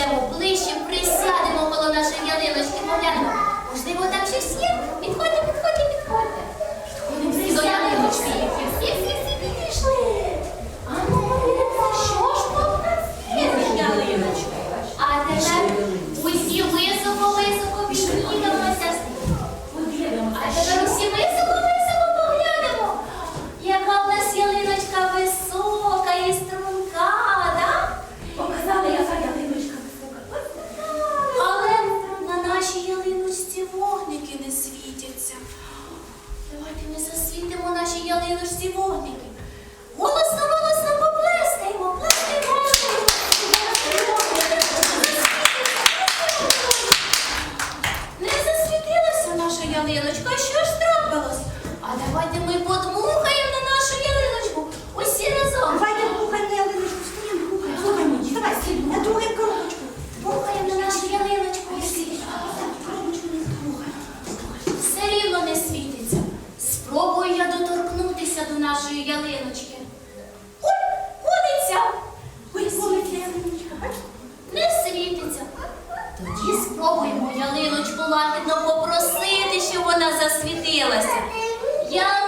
підемо ближче, присядемо коло нашої ялиночки, поглянемо. Можливо, там щось є. Підходьте, підходьте, підходьте. До ялиночки. не засвітимо наші ялиночці вогники. лагідно попросити, щоб вона засвітилася. Я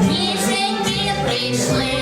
Вісеньки прийшли.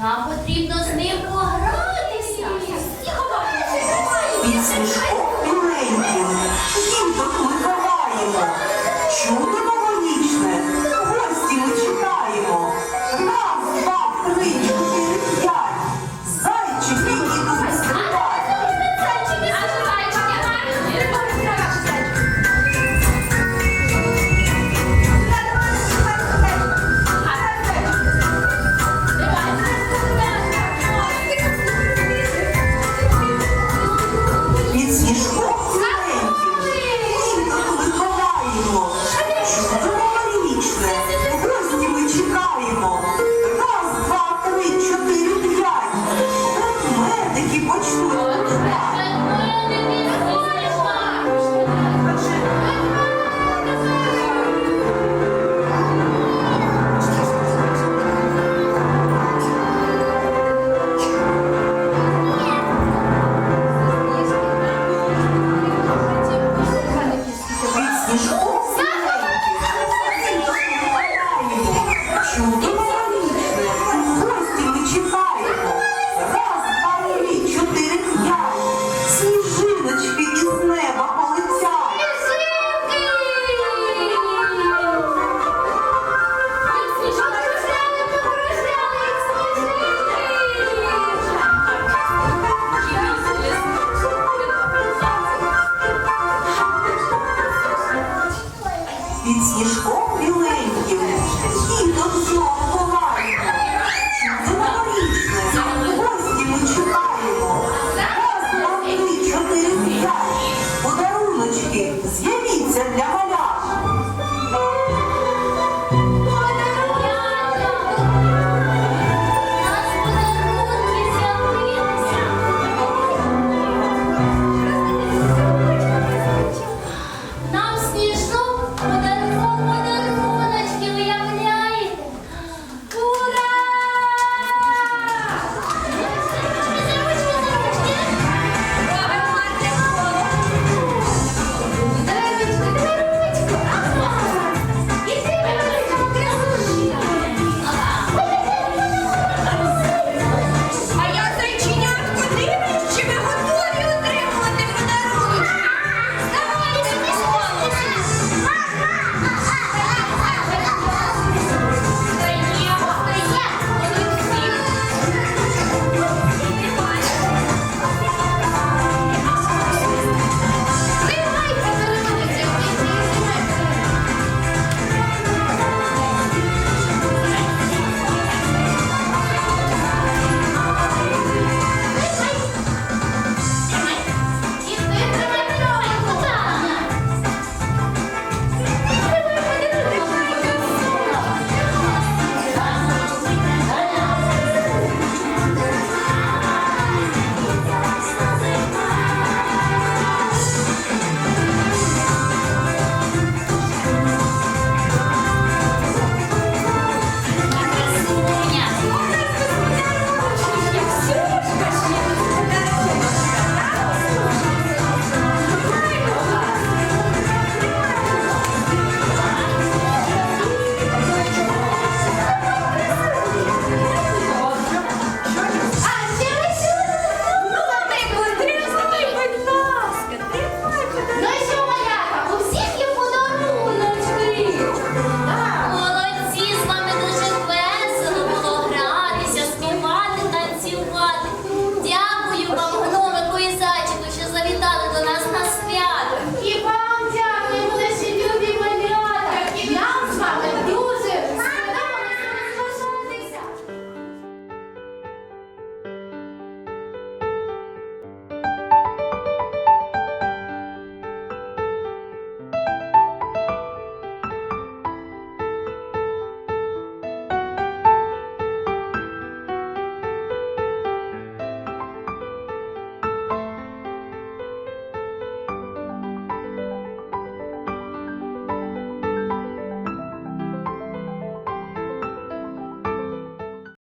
നാൽപ്പത്തി